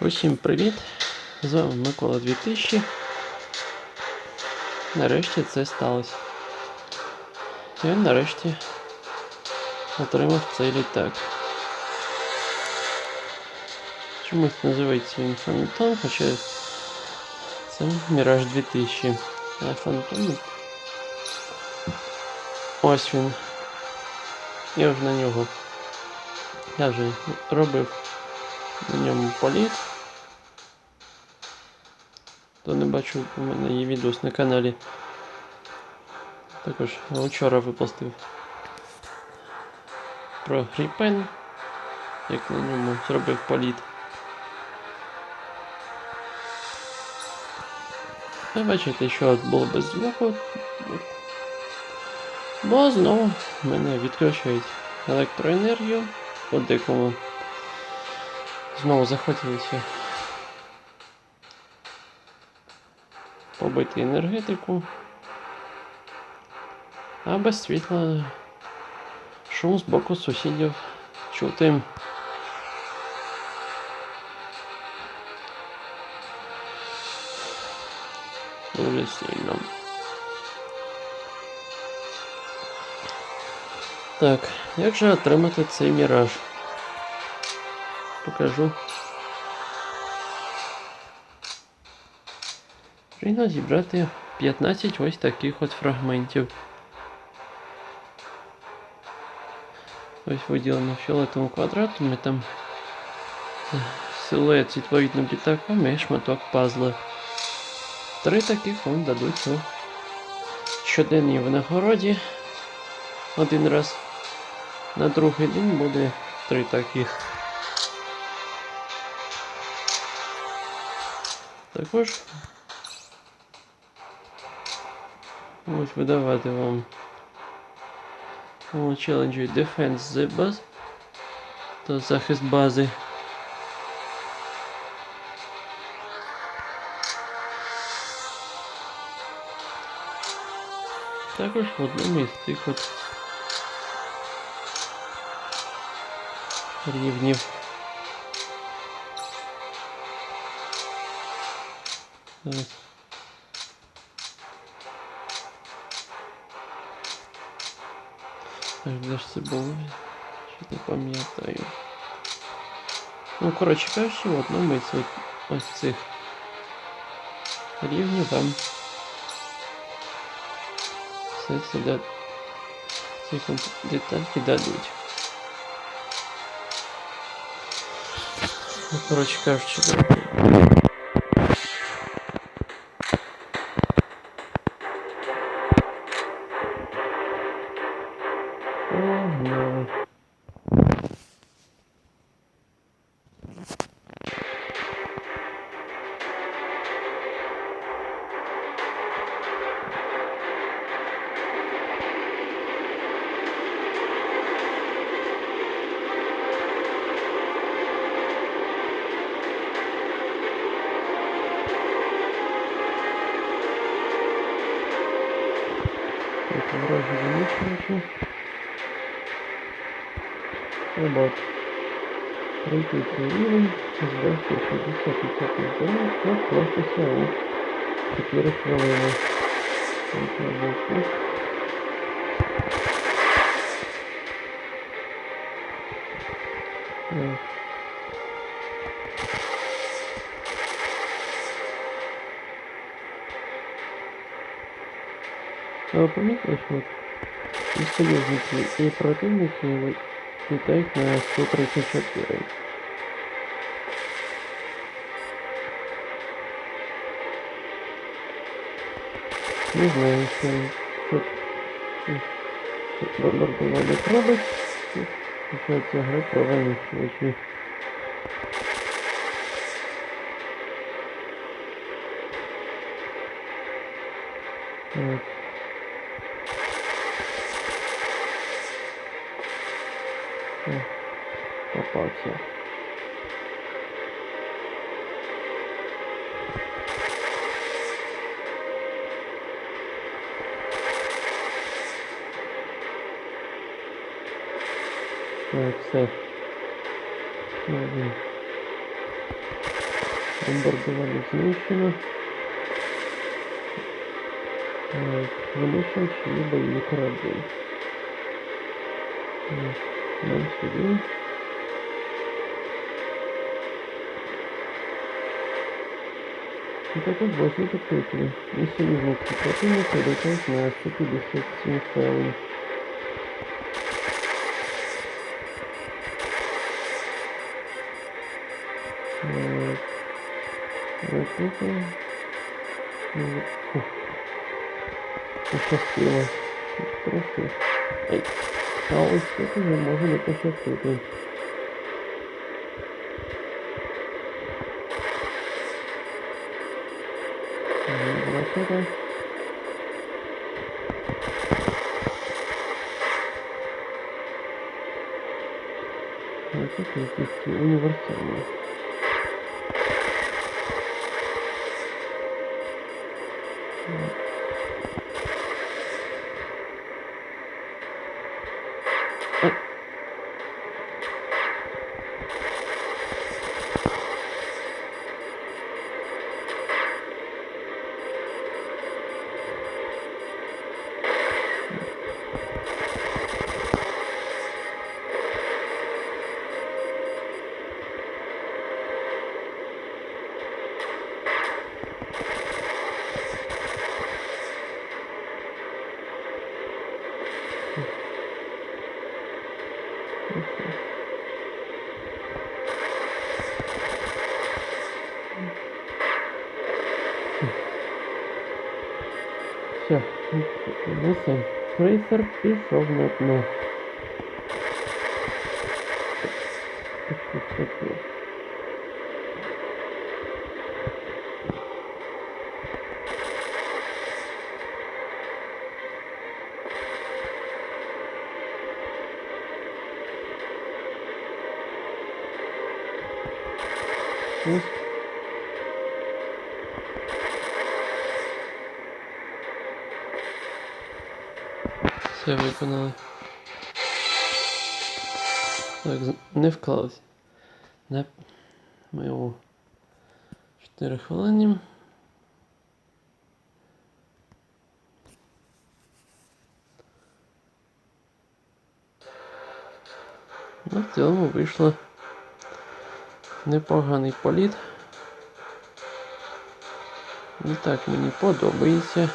Усім привіт! З вами Микола 2000. Нарешті це сталося. Я нарешті отримав цей літак. Чомусь називається він Фантом, хоча це Міраж 2000. А Фантом. Ось він. Я вже на нього. Я вже робив на ньому політ. Хто не бачив, у мене є відос на каналі. Також вчора випустив про Гріпен, як на ньому зробив політ. Ви бачите, що було без звуку. Бо знову мене відключають електроенергію по дикому. Знову захотілося побити енергетику. А без світла шум з боку сусідів чути. Дуже сильно. Так, як же отримати цей міраж? Покажу. Потрібно зібрати 15 ось таких от фрагментів. Ось виділено фіолетовим квадратом там силует відповідним літаком і шматок пазла. Три таких вам дадуть у щоденній винагороді. Один раз. На другий день буде три таких. Також Ось видавати вам у челенджі Defense the Base та захист бази. Також в одному із тих от рівнів. Зараз. Так, де ж це було? Що не пам'ятаю. Ну, коротше кажучи, в одному із от, ось цих рівнів вам все це да... ці комп- детальки дадуть. Ну, коротше кажучи, давайте. Погнали. Это вроде пройти цей рівень, зберегти 60 здоров'я та скластися у 4 хвилини. Так, я був Так. А що от і союзники, і противники літають на 134. Не знаю, що що що бомбардувальник робить. Починається гра про винищувачі. Так. Попався. Так, все. Один. Бомбардувальник знищено. Так, винищувач і бойові кораблі. Так, Нам сюди. Також бачу підкріплення. І союзник противника на 157 хвилин. Ну, фу. Пощастило. Трошки. Ай. А ось тут вже може не пощастити. Ракета. Ракета якісь універсальні. Все, ну все. Крейсер пішов на дно. Все виконали. Так, не вклалось. Не. Ми у 4 хвилини. Ну, в цілому вийшло непоганий політ. І так мені подобається.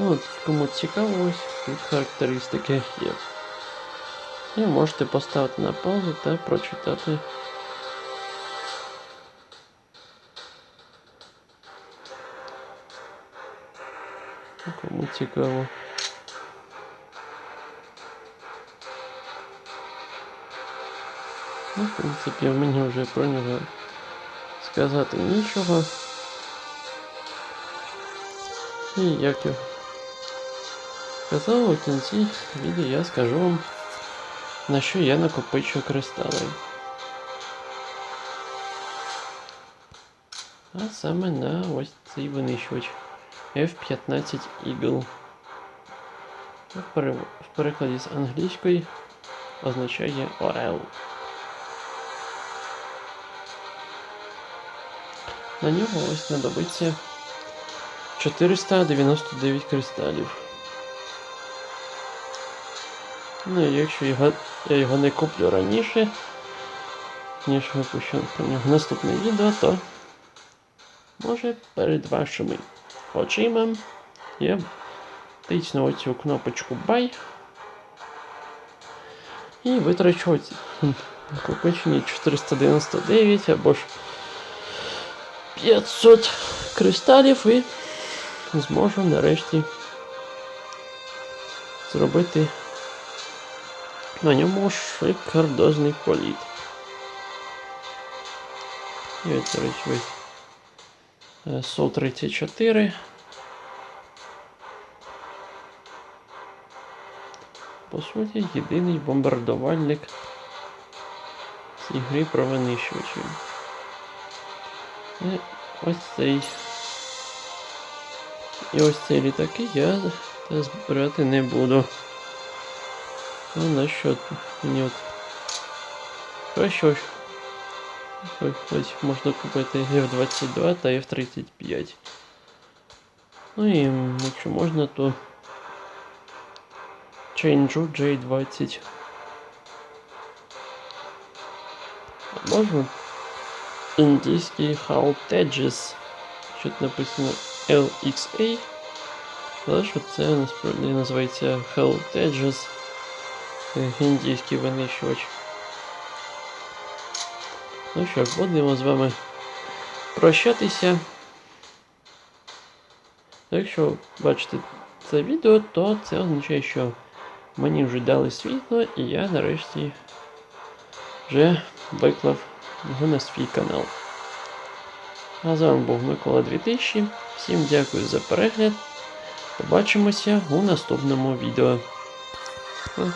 Ну кому цікаво, ось тут характеристики є. І можете поставити на паузу та прочитати. Кому цікаво. Ну, в принципі, мені вже про нього сказати нічого. І як я казав, у кінці відео я скажу вам, на що я накопичу кристали. А саме на ось цей винищувач F-15 Eagle. В, перекладі з англійської означає Орел. На нього ось знадобиться 499 кристалів. Ну і якщо його, я його не куплю раніше, ніж випущу про нього наступне відео, то може перед вашими очима я тисну оцю кнопочку Buy і витрачу оці накопичені 499 або ж 500 кристалів і зможу нарешті зробити на ньому шикардозний політ. І ось, речі, ось е, Су-34. По суті, єдиний бомбардувальник з ігри про винищувачів. І ось цей. І ось ці літаки я збирати не буду. Ну, на що пеньок? Хорошо. Ось можна купити F22 та F35. Ну і якщо можна, то Чейнджу J20. А можна індійський How Teges. Що тут написано LXA. Але що це насправді називається. Е, Індійський винищувач. Ну що будемо з вами прощатися. Якщо бачите це відео, то це означає, що мені вже дали світло, і я нарешті вже виклав його на свій канал. А з вами був Микола 2000. Всім дякую за перегляд. Побачимося у наступному відео. Ну,